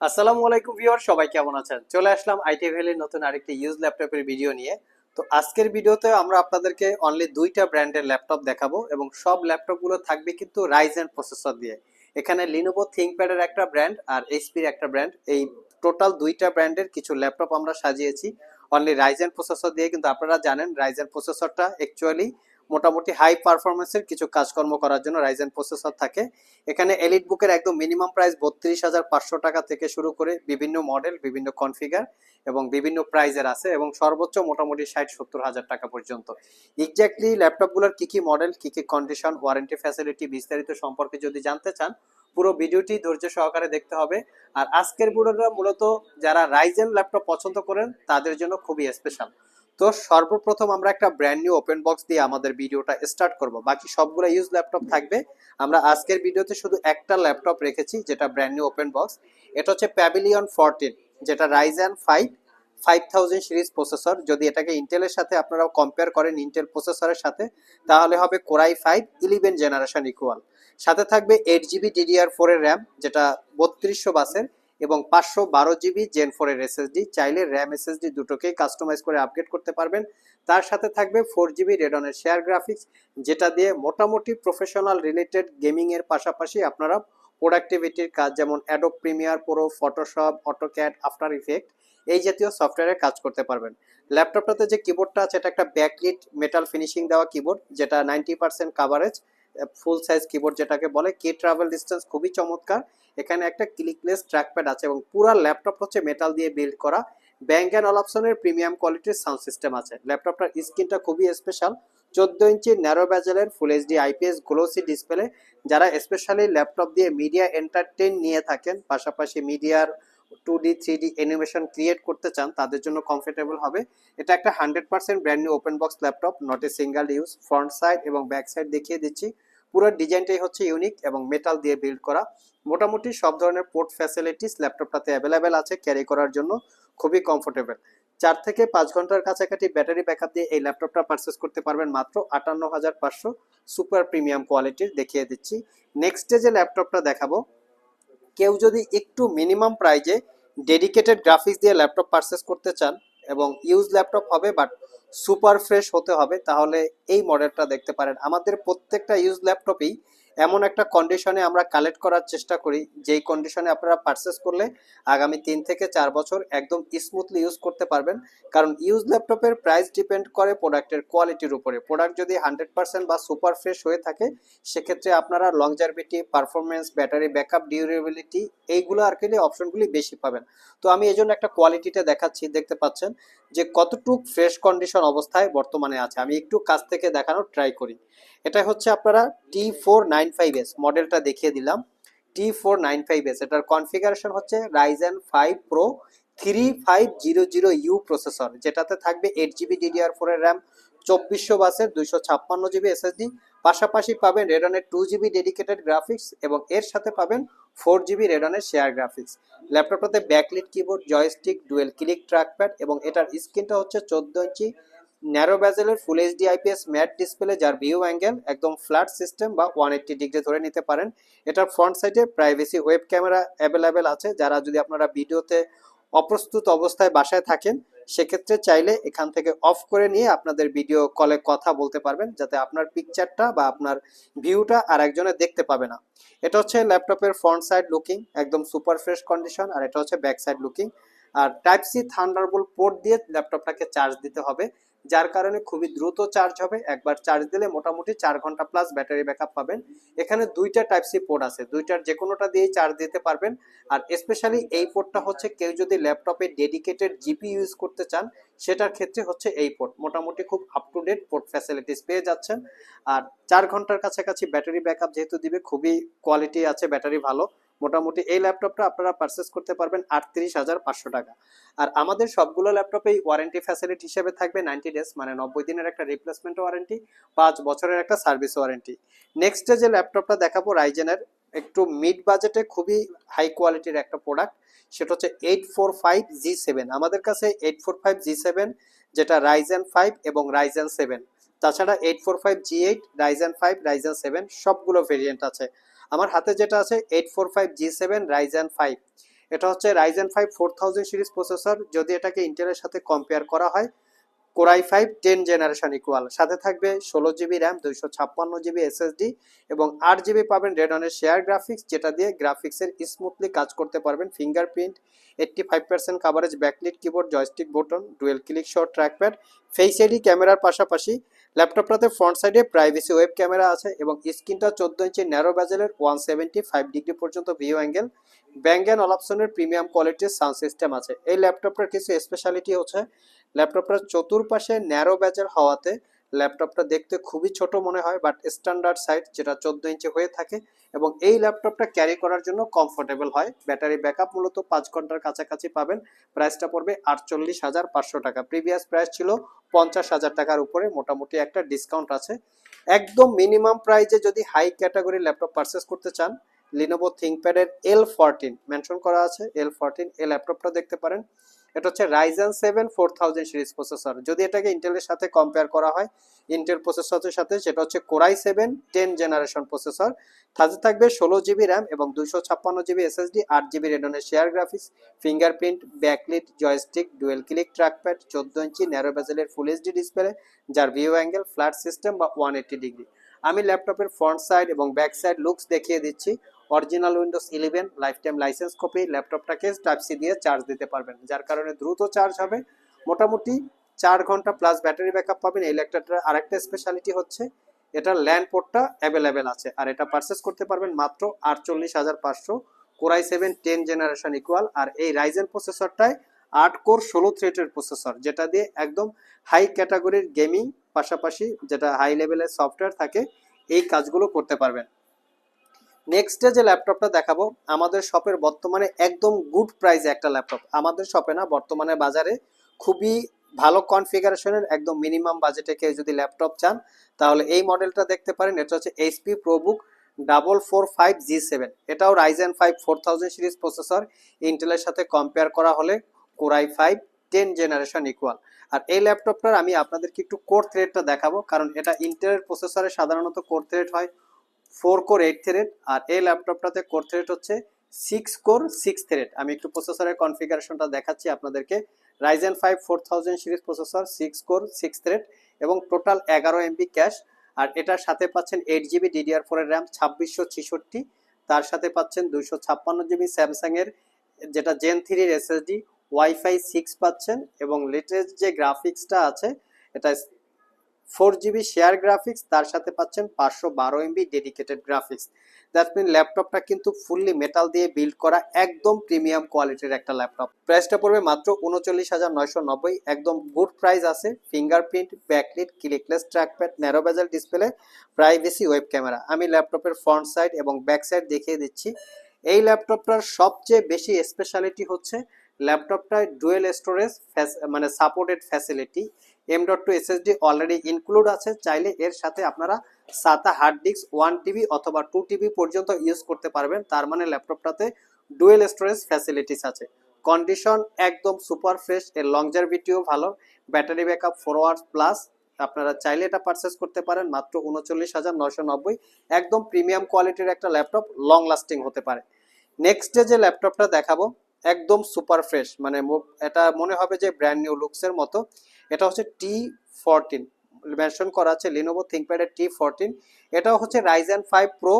আসসালামু আলাইকুম ভিউয়ার সবাই কেমন আছেন? চলে আসলাম আইটি ভ্যালির নতুন আরেকটি ইউজ ল্যাপটপের ভিডিও নিয়ে। তো আজকের ভিডিওতে আমরা আপনাদেরকে অনলি দুইটা ব্র্যান্ডের ল্যাপটপ দেখাবো এবং সব ল্যাপটপগুলো থাকবে কিন্তু রাইজেন প্রসেসর দিয়ে। এখানে লিনোভো থিঙ্কপ্যাডের একটা ব্র্যান্ড আর এইচপির একটা ব্র্যান্ড এই টোটাল দুইটা ব্র্যান্ডের কিছু ল্যাপটপ আমরা সাজিয়েছি। অনলি রাইজেন প্রসেসর দিয়ে কিন্তু আপনারা জানেন রাইজেন প্রসেসরটা অ্যাকচুয়ালি মোটামুটি হাই পারফরমেন্সের কিছু কাজকর্ম করার জন্য রাইজেন প্রসেসর থাকে। এখানে এলিট বুকের একদম মিনিমাম প্রাইস বত্রিশ হাজার পাঁচশো টাকা থেকে শুরু করে বিভিন্ন মডেল বিভিন্ন কনফিগার এবং বিভিন্ন প্রাইজের আছে এবং সর্বোচ্চ মোটামুটি ষাট সত্তর হাজার টাকা পর্যন্ত। এক্স্যাক্টলি ল্যাপটপগুলোর কি কি মডেল কি কি কন্ডিশন ওয়ারেন্টি ফ্যাসিলিটি বিস্তারিত সম্পর্কে যদি জানতে চান, পুরো ভিডিওটি ধৈর্য সহকারে দেখতে হবে। আর আজকের ভিডিওটা মূলত যারা রাইজেন ল্যাপটপ পছন্দ করেন, তাদের জন্য খুবই স্পেশাল তো সর্বপ্রথম আমরা একটা ব্র্যান্ড নিউ ওপেন বক্স দিয়ে আমাদের ভিডিওটা স্টার্ট করব। বাকি সবগুলো ইউজ ল্যাপটপ থাকবে। আমরা আজকের ভিডিওতে শুধু একটা ল্যাপটপ রেখেছি, যেটা ব্র্যান্ড নিউ ওপেন বক্স এটা হচ্ছে প্যাভিলিয়ন ফোরটিন যেটা Ryzen five five thousand series processor যদি এটাকে ইন্টেলের সাথে আপনারা কম্পেয়ার করেন ইন্টেল প্রসেসরের সাথে, তাহলে হবে Core i five eleven generation equal সাথে থাকবে এইট জিবি ডিডিআর ফোরের র্যাম যেটা বত্রিশশো বাসের। এবং পাঁচশো বারো জিবি জেন ফোরের এসএসডি চাইলে র্যাম এসএসডি দুটোকেই কাস্টমাইজ করে আপগ্রেড করতে পারবেন। তার সাথে থাকবে ফোর জিবি রেডনের শেয়ার গ্রাফিক্স যেটা দিয়ে মোটামুটি প্রফেশনাল রিলেটেড গেমিংয়ের পাশাপাশি আপনারা প্রোডাক্টিভিটির কাজ যেমন Adobe Premiere Pro Photoshop AutoCAD after effect এই জাতীয় সফটওয়্যারে কাজ করতে পারবেন। ল্যাপটপটাতে যে কিবোর্ডটা আছে, এটা একটা ব্যাকলিট মেটাল ফিনিশিং দেওয়া কিবোর্ড যেটা ninety percent coverage full size keyboard যেটাকে বলে কে ট্রাভেল ডিস্টেন্স খুবই চমৎকার। এখানে একটা ক্লিকলেস ট্র্যাকপ্যাড আছে এবং পুরো ল্যাপটপ হচ্ছে মেটাল দিয়ে বিল্ড করা। ব্যাঙ্ক অ্যান্ড অলাপসনের প্রিমিয়াম কোয়ালিটির সাউন্ড সিস্টেম আছে। ল্যাপটপটার স্ক্রিনটা খুবই স্পেশাল চোদ্দ ইঞ্চি narrow ব্যাজেলের full HD IPS glossy display যারা স্পেশালি ল্যাপটপ দিয়ে মিডিয়া এন্টারটেইন নিয়ে থাকেন, পাশাপাশি মিডিয়ার two D three D animation create করতে চান, তাদের জন্য কমফোর্টেবল হবে। এটা একটা hundred percent brand new open box laptop not a single use front side এবং ব্যাক সাইড দেখিয়ে দিচ্ছি। পুরো ডিজাইনটাই হচ্ছে ইউনিক এবং মেটাল দিয়ে বিল্ড করা। মোটামুটি সব ধরনের পোর্ট ফ্যাসিলিটিস ল্যাপটপটাতে অ্যাভেলেবেল আছে ক্যারি করার জন্য, খুবই কমফোর্টেবল চার থেকে পাঁচ ঘণ্টার কাছাকাছি ব্যাটারি ব্যাকআপ দিয়ে এই ল্যাপটপটা পারচেস করতে পারবেন মাত্র আটান্ন হাজার পাঁচশো সুপার প্রিমিয়াম কোয়ালিটির দেখিয়ে দিচ্ছি। নেক্সটে যে ল্যাপটপটা দেখাবো, কেউ যদি একটু মিনিমাম প্রাইজে ডেডিকেটেড গ্রাফিক্স দিয়ে ল্যাপটপ পারচেস করতে চান এবং ইউজ ল্যাপটপ হবে বাট সুপার ফ্রেশ হতে হবে তাহলে এই মডেলটা দেখতে পারেন। আমাদের প্রত্যেকটা ইউজ ল্যাপটপেই এমন একটা কন্ডিশনে আমরা কালেক্ট করার চেষ্টা করি, যেই কন্ডিশনে আপনারা পারচেস করলে আগামী তিন থেকে চার বছর একদম স্মুথলি ইউজ করতে পারবেন। কারণ ইউজ ল্যাপটপের প্রাইস ডিপেন্ড করে প্রোডাক্টের কোয়ালিটির উপরে। প্রোডাক্ট যদি হান্ড্রেড পার্সেন্ট বা সুপার ফ্রেশ হয়ে থাকে, সেক্ষেত্রে আপনারা long longevity performance battery backup durability এইগুলো আর কি অপশনগুলি বেশি পাবেন। তো আমি এই জন্য একটা কোয়ালিটিটা দেখাচ্ছি, দেখতে পাচ্ছেন যে কতটুক ফ্রেশ কন্ডিশন অবস্থায় বর্তমানে আছে। আমি একটু কাছ থেকে দেখানোর ট্রাই করি। এটা হচ্ছে আপনারা T four nine five S মডেলটা দেখিয়ে দিলাম। T four nine five S এটার কনফিগারেশন হচ্ছে Ryzen five Pro three five zero zero U processor যেটাতে থাকবে এইট জিবি ডিডিআর ফোরের র্যাম চব্বিশশো বাসের দুইশো ছাপ্পান্ন জিবি এসএসডি পাশাপাশি পাবেন রেডনের টু জিবি ডেডিকেটেড গ্রাফিক্স এবং এর সাথে পাবেন ফোর জিবি রেডনের share graphics ল্যাপটপটাতে backlit keyboard joystick dual click trackpad এবং এটার স্ক্রিনটা হচ্ছে চোদ্দ ইঞ্চি narrow ব্যাজেলের full HD IPS matte display যার ভিউ অ্যাঙ্গেল একদম ফ্ল্যাট সিস্টেম বা ওয়ান এইট্টি ডিগ্রি ধরে নিতে পারেন। এটার ফ্রন্ট সাইডে প্রাইভেসি ওয়েব ক্যামেরা অ্যাভেলেবেল আছে। যারা যদি আপনারা ভিডিওতে অপ্রস্তুত অবস্থায় বাসায় থাকেন, সেক্ষেত্রে চাইলে এখান থেকে অফ করে নিয়ে আপনাদের ভিডিও কলে কথা বলতে পারবেন, যাতে আপনার পিকচারটা বা আপনার ভিউটা আর একজনে দেখতে পাবে না। এটা হচ্ছে ল্যাপটপের ফ্রন্ট সাইড লুকিং একদম সুপার ফ্রেশ কন্ডিশন আর এটা হচ্ছে ব্যাক সাইড লুকিং আর টাইপ সি থান্ডারবোল্ট পোর্ট দিয়ে ল্যাপটপটাকে চার্জ দিতে হবে। যার কারণে খুবই দ্রুত চার্জ হবে। একবার চার্জ দিলে মোটামুটি চার ঘণ্টা প্লাস ব্যাটারি ব্যাকআপ পাবেন। এখানে দুইটা টাইপ সি পোর্ট আছে। দুইটার যে কোনোটা দিয়েই চার্জ দিতে পারবেন। আর স্পেশালি এই পোর্টটা হচ্ছে কেউ যদি ল্যাপটপে ডেডিকেটেড জিপি ইউজ করতে চান, সেটার ক্ষেত্রে হচ্ছে এই পোর্ট মোটামুটি খুব up to date port facilities পেয়ে যাচ্ছেন। আর চার ঘণ্টার কাছাকাছি ব্যাটারি ব্যাকআপ যেহেতু দিবে, খুবই কোয়ালিটি আছে ব্যাটারি ভালো। মোটামুটি এই ল্যাপটপটা আপনারা পারচেস করতে পারবেন আটত্রিশ হাজার পাঁচশো টাকা। আর আমাদের সবগুলো ল্যাপটপেই ওয়ারেন্টি ফ্যাসিলিটি হিসেবে থাকবে নাইনটি ডেজ মানে নব্বই দিনের একটা রিপ্লেসমেন্ট ওয়ারেন্টি পাঁচ বছরের একটা সার্ভিস ওয়ারেন্টি নেক্সটে যে ল্যাপটপটা দেখাবো রাইজেনের একটু মিড বাজেটে খুবই হাই কোয়ালিটির একটা প্রোডাক্ট সেটা হচ্ছে eight four five G seven আমাদের কাছে eight four five G seven যেটা রাইজেন ফাইভ এবং রাইজেন সেভেন তাছাড়া eight four five G eight Ryzen five Ryzen seven সবগুলো ভেরিয়েন্ট আছে। আমার হাতে যেটা আছে eight four five G seven Ryzen five এটা হচ্ছে Ryzen five four thousand series processor যদি এটাকে ইন্টেলের সাথে কম্পেয়ার করা হয় Core i five ten generation equal সাথে থাকবে ষোলো জিবি র্যাম দুইশো ছাপ্পান্ন জিবি এসএসডি এবং আট জিবি পাবেন রেডনের শেয়ার গ্রাফিক্স যেটা দিয়ে গ্রাফিক্সের স্মুথলি কাজ করতে পারবেন। Fingerprint eighty five percent coverage backlit keyboard joystick button dual click shot trackpad face ID ক্যামেরার পাশাপাশি ল্যাপটপটাতে ফ্রন্ট সাইডে প্রাইভেসি ওয়েব ক্যামেরা আছে এবং স্ক্রিনটা চোদ্দ ইঞ্চি ন্যারো ব্যাজেলের ওয়ান সেভেন্টি ফাইভ ডিগ্রি পর্যন্ত ভিউ অ্যাঙ্গেল। ব্যাঙ্গ অ্যান্ড অলাপসনের প্রিমিয়াম কোয়ালিটির সাউন্ড সিস্টেম আছে। এই ল্যাপটপটার কিছু স্পেশালিটি হচ্ছে, ল্যাপটপটার চতুর্পাশে ন্যারো ব্যাজেল হওয়াতে ল্যাপটপটা দেখতে খুবই ছোট মনে হয় বাট স্ট্যান্ডার্ড সাইজ যেটা চোদ্দ ইঞ্চি হয়ে থাকে এবং এই ল্যাপটপটা ক্যারি করার জন্য কমফোর্টেবল হয়। ব্যাটারি ব্যাকআপ মূলত পাঁচ ঘণ্টার কাছাকাছি পাবেন। প্রাইসটা পড়বে আটচল্লিশ হাজার পাঁচশো টাকা। প্রিভিয়াস প্রাইস ছিল পঞ্চাশ হাজার টাকার উপরে, মোটামুটি একটা ডিসকাউন্ট আছে। একদম মিনিমাম প্রাইজে যদি হাই ক্যাটাগরি ল্যাপটপ পারচেস করতে চান লিনোভো থিঙ্কপ্যাডের এল ফোরটিন মেনশন করা আছে এল ফোরটিন এই ল্যাপটপটা দেখতে পারেন। এটা হচ্ছে Ryzen seven four thousand series processor যদি এটাকে ইন্টেলের সাথে কম্পেয়ার করা হয় ইন্টেল প্রসেসরের সাথে, সেটা হচ্ছে Core i seven ten generation processor সাথে থাকবে ষোলো জিবি র্যাম এবং দুশো ছাপ্পান্ন জিবি এসএসডি আট GB রেডনের share graphics fingerprint backlit joystick dual click trackpad চোদ্দ ইঞ্চি ন্যারো বেজেলের ফুল এইচডি ডিসপ্লে যার ভিউ অ্যাঙ্গেল ফ্ল্যাট সিস্টেম বা ওয়ান এইটি ডিগ্রি আমি ল্যাপটপের ফ্রন্ট সাইড এবং ব্যাক সাইড লুকস দেখিয়ে দিচ্ছি। Original Windows eleven lifetime license copy ল্যাপটপটাকে type C দিয়ে চার্জ দিতে পারবেন। যার কারণে দ্রুত চার্জ হবে। মোটামুটি চার ঘণ্টা প্লাস ব্যাটারি ব্যাকআপ পাবেন। এই ল্যাপটপটার আরেকটা স্পেশালিটি হচ্ছে, এটার ল্যান্ড পোর্টটা অ্যাভেলেবেল আছে। আর এটা পারচেস করতে পারবেন মাত্র আটচল্লিশ হাজার পাঁচশো। Core i seven ten generation equal আর এই রাইজেন প্রসেসরটায় আট কোর ষোলো থ্রেটের প্রসেসর যেটা দিয়ে একদম হাই ক্যাটাগরির গেমিং পাশাপাশি যেটা হাই লেভেলের সফটওয়্যার থাকে, এই কাজগুলো করতে পারবেন। নেক্সটে যে ল্যাপটপটা দেখাবো, আমাদের শপের বর্তমানে একদম গুড প্রাইসে একটা ল্যাপটপ আমাদের শপে না, বর্তমানে বাজারে খুবই ভালো কনফিগারেশনের একদম মিনিমাম বাজেটে কেউ যদি ল্যাপটপ চান, তাহলে এই মডেলটা দেখতে পারেন। এটা হচ্ছে HP ProBook double four five G seven এটাও Ryzen five four thousand series processor ইন্টেলের সাথে কম্পেয়ার করা হলে Core i five ten generation equal আর এই ল্যাপটপটার আমি আপনাদেরকে একটু কোর থ্রেডটা দেখাবো, কারণ এটা ইন্টেলের প্রসেসরে সাধারণত কোর থ্রেড হয়। ফোর কোর এইট থ্রেড, আর এই ল্যাপটপটাতে কোর থ্রেড হচ্ছে সিক্স কোর সিক্স থ্রেড। আমি একটু প্রসেসরের কনফিগারেশনটা দেখাচ্ছি আপনাদেরকে। Ryzen five four thousand series processor six core six thread এবং টোটাল এগারো এমবি ক্যাশ আর এটার সাথে পাচ্ছেন এইট জিবি ডিডিআর ফোরের র্যাম ছাব্বিশশো ছেষট্টি। তার সাথে পাচ্ছেন দুইশো ছাপ্পান্ন জিবি স্যামসাংয়ের যেটা জেন থ্রির এসএসডি ওয়াইফাই সিক্স পাচ্ছেন এবং লেটেস্ট যে গ্রাফিক্সটা আছে, এটা ফোর জিবি শেয়ার গ্রাফিক্স, তার সাথে পাচ্ছেন পাঁচশো বারো MB dedicated graphics. That mean ল্যাপটপটা কিন্তু ফুললি মেটাল দিয়ে বিল্ড করা একদম প্রিমিয়াম কোয়ালিটির একটা ল্যাপটপ। প্রাইসটা পড়বে মাত্র উনচল্লিশ হাজার নয়শো নব্বই, একদম গুড প্রাইস আছে। Fingerprint, backlit, clickless, trackpad, narrow bezel display, privacy web camera. আমি ল্যাপটপের ফ্রন্ট সাইড এবং ব্যাক সাইড দেখিয়ে দিচ্ছি। এই ল্যাপটপটার সবচেয়ে বেশি স্পেশালিটি হচ্ছে ল্যাপটপটায় ডুয়েল স্টোরেজ মানে supported facility M dot two SSD already include আছে, চাইলে এর সাথে আপনারা SATA hard disk one TB অথবা টু টিবি পর্যন্ত ইউজ করতে পারবেন। তার মানে ল্যাপটপটাতে ডুয়েল স্টোরেজ ফ্যাসিলিটিস আছে। কন্ডিশন একদম সুপার ফ্রেশ এর লং লংজারভিটিও ভালো। Battery backup four hours plus আপনারা চাইলে এটা পারচেস করতে পারেন, মাত্র উনচল্লিশ হাজার নয়শো নব্বই। একদম প্রিমিয়াম কোয়ালিটির একটা ল্যাপটপ লং লাস্টিং হতে পারে। নেক্সট ডে যে ল্যাপটপটা দেখাবো একদম সুপার ফ্রেশ মানে এটা মনে হবে যে ব্র্যান্ড নিউ লুকসের মতো। এটা হচ্ছে টি ফোরটিন মেনশন করা আছে লিনোভো থিঙ্কপ্যাডের টি ফোরটিন এটাও হচ্ছে Ryzen five Pro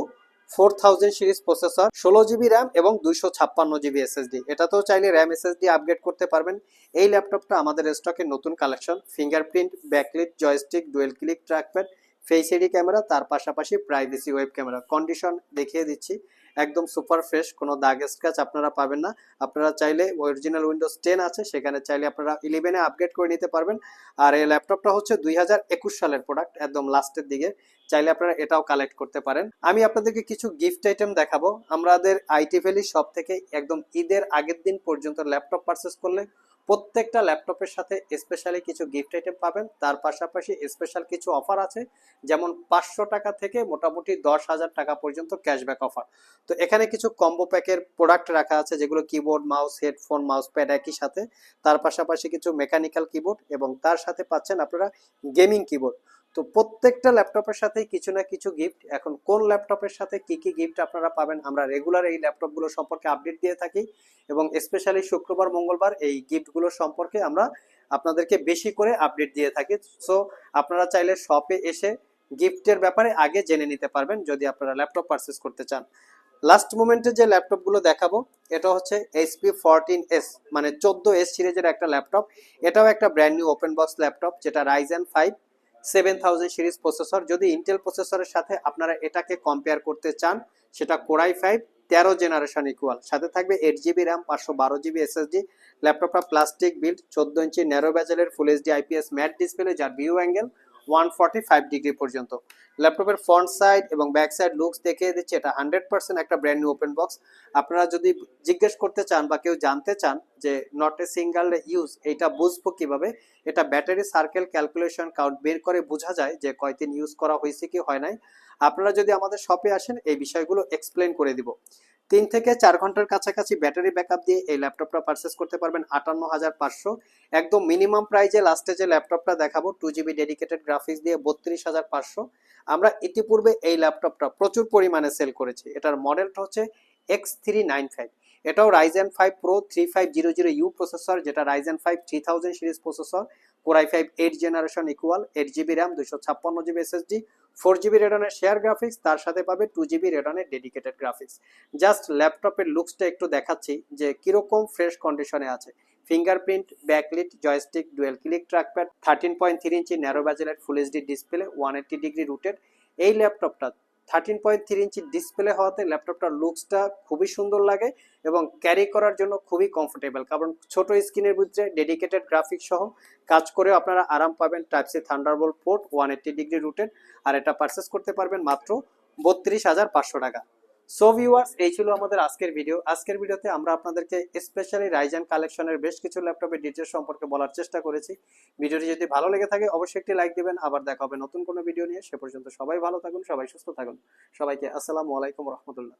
four thousand series processor ষোলো জিবি র্যাম এবং দুইশো ছাপ্পান্ন জিবি এসএসডি এটাতেও চাইলে র্যাম এসএসডি আপগ্রেড করতে পারবেন। এই ল্যাপটপটা আমাদের স্টকে নতুন collection fingerprint backlit joystick dual click trackpad face ID camera তার পাশাপাশি প্রাইভেসি ওয়েব ক্যামেরা কন্ডিশন দেখিয়ে দিচ্ছি, একদম সুপার ফ্রেশ কোনো দাগ স্ক্র্যাচ আপনারা পাবেন না। আপনারা চাইলে অরিজিনাল উইন্ডোজ টেন আছে, সেখানে চাইলে আপনারা ইলেভেনে আপগ্রেড করে নিতে পারবেন। আর এই ল্যাপটপটা হচ্ছে দুই হাজার একুশ সালের প্রোডাক্ট একদম লাস্টের দিকে। চাইলে আপনারা এটাও কালেক্ট করতে পারেন। আমি আপনাদেরকে কিছু গিফট আইটেম দেখাবো। আমাদের আইটি ভ্যালি শপ থেকে একদম ঈদের আগের দিন পর্যন্ত ল্যাপটপ পারচেস করলে প্রত্যেকটা ল্যাপটপের সাথে স্পেশালি কিছু গিফট আইটেম পাবেন। তার পাশাপাশি স্পেশাল কিছু অফার আছে, যেমন পাঁচশো টাকা থেকে মোটামুটি দশ হাজার টাকা পর্যন্ত ক্যাশব্যাক অফার তো এখানে কিছু কম্বো প্যাকের প্রোডাক্ট রাখা আছে, যেগুলো keyboard mouse headphone mouse pad একই সাথে। তার পাশাপাশি কিছু মেকানিক্যাল কিবোর্ড এবং তার সাথে পাচ্ছেন আপনারা গেমিং কিবোর্ড তো প্রত্যেকটা ল্যাপটপের সাথে কিছু না কিছু গিফট এখন কোন ল্যাপটপের সাথে কি কি গিফট আপনারা পাবেন, আমরা রেগুলার এই ল্যাপটপগুলো সম্পর্কে আপডেট দিয়ে থাকি এবং স্পেশালি শুক্রবার, মঙ্গলবার এই গিফটগুলো সম্পর্কে আমরা আপনাদেরকে বেশি করে আপডেট দিয়ে থাকি। সো আপনারা চাইলে শপে এসে গিফটের ব্যাপারে আগে জেনে নিতে পারবেন যদি আপনারা ল্যাপটপ পারচেস করতে চান। লাস্ট মোমেন্টে যে ল্যাপটপগুলো দেখাবো, এটা হচ্ছে এইচপি ফরটিন এস মানে চোদ্দ এস সিরিজের একটা ল্যাপটপ। এটাও একটা brand new open box laptop, যেটা Ryzen five seven thousand series processor. যদি ইন্টেল প্রসেসরের সাথে আপনারা এটাকে কম্পেয়ার করতে চান, সেটা কোরাই ফাইভ তেরো জেনারেশন ইকুয়াল সাথে থাকবে এইট জিবি র্যাম পাঁচশো বারো জিবি এসএসডি ল্যাপটপটা প্লাস্টিক বিল্ড চোদ্দ ইঞ্চি narrow ব্যাজেলের full HD IPS matte display যার ভিউ অ্যাঙ্গেল ওয়ান ডিগ্রি পর্যন্ত। ল্যাপটপের ফ্রন্ট সাইড এবং ব্যাক সাইড লুকস দেখিয়ে দিচ্ছে, এটা হান্ড্রেড পার্সেন্ট একটা ব্র্যান্ড নিউ ওপেন বক্স আপনারা যদি জিজ্ঞেস করতে চান বা কেউ জানতে চান যে নট এ সিঙ্গেল ইউজ এটা বুঝব কীভাবে? এটা ব্যাটারি সার্কেল ক্যালকুলেশন কাউন্ট বের করে বোঝা যায় যে কয়দিন ইউজ করা হয়েছে কি হয় নাই। আপনারা যদি আমাদের শপে আসেন, এই বিষয়গুলো এক্সপ্লেন করে দিব। তিন থেকে চার ঘণ্টার কাছাকাছি ব্যাটারি ব্যাকআপ দিয়ে এই ল্যাপটপটা পারচেস করতে পারবেন আটান্ন হাজার পাঁচশো। একদম মিনিমাম প্রাইজে লাস্টে যে ল্যাপটপটা দেখাবো টু জিবি ডেডিকেটেড গ্রাফিক্স দিয়ে বত্রিশ হাজার পাঁচশো। আমরা ইতিপূর্বে এই ল্যাপটপটা প্রচুর পরিমাণে সেল করেছি। এটার মডেলটা হচ্ছে এক্স থ্রি নাইন ফাইভ এটাও Ryzen five Pro three five zero zero U processor যেটা Ryzen five three thousand series processor Core i five eight generation equal eight GB RAM দুশো ছাপ্পান্ন জিবি এসএসডি ফোর জিবি রেডনের share graphics, তার সাথে পাবে two GB রেডনের dedicated graphics. Just ল্যাপটপের লুকসটা একটু দেখাচ্ছি যে কীরকম ফ্রেশ কন্ডিশনে আছে। Fingerprint, backlit, joystick, dual click trackpad, thirteen point three ইঞ্চি narrow ব্যাজেলের full HD display one eighty degree rotated এই ল্যাপটপটা থার্টিন পয়েন্ট থ্রি ইঞ্চি ডিসপ্লে হওয়াতে ল্যাপটপটার লুকসটা খুবই সুন্দর লাগে এবং ক্যারি করার জন্য খুবই কমফোর্টেবল কারণ ছোট স্ক্রিনের ভিতরে ডেডিকেটেড গ্রাফিক্স সহ কাজ করেও আপনারা আরাম পাবেন type C Thunderbolt port one eighty degree রুটের আর এটা পারচেস করতে পারবেন মাত্র বত্রিশ হাজার পাঁচশো টাকা। সো ভিউয়ার্স এই ছিল আমাদের আজকের ভিডিও আজকের ভিডিওতে আমরা আপনাদেরকে স্পেশালি রাইজান কালেকশনের বেশ কিছু ল্যাপটপের ডিটেলস সম্পর্কে বলার চেষ্টা করেছি। ভিডিওটি যদি ভালো লেগে থাকে, অবশ্যই একটি লাইক দিবেন। আবার দেখা হবে নতুন কোনো ভিডিও নিয়ে। সে পর্যন্ত সবাই ভালো থাকুন, সবাই সুস্থ থাকুন। সবাইকে আসসালামু আলাইকুম রহমতুল্লাহ।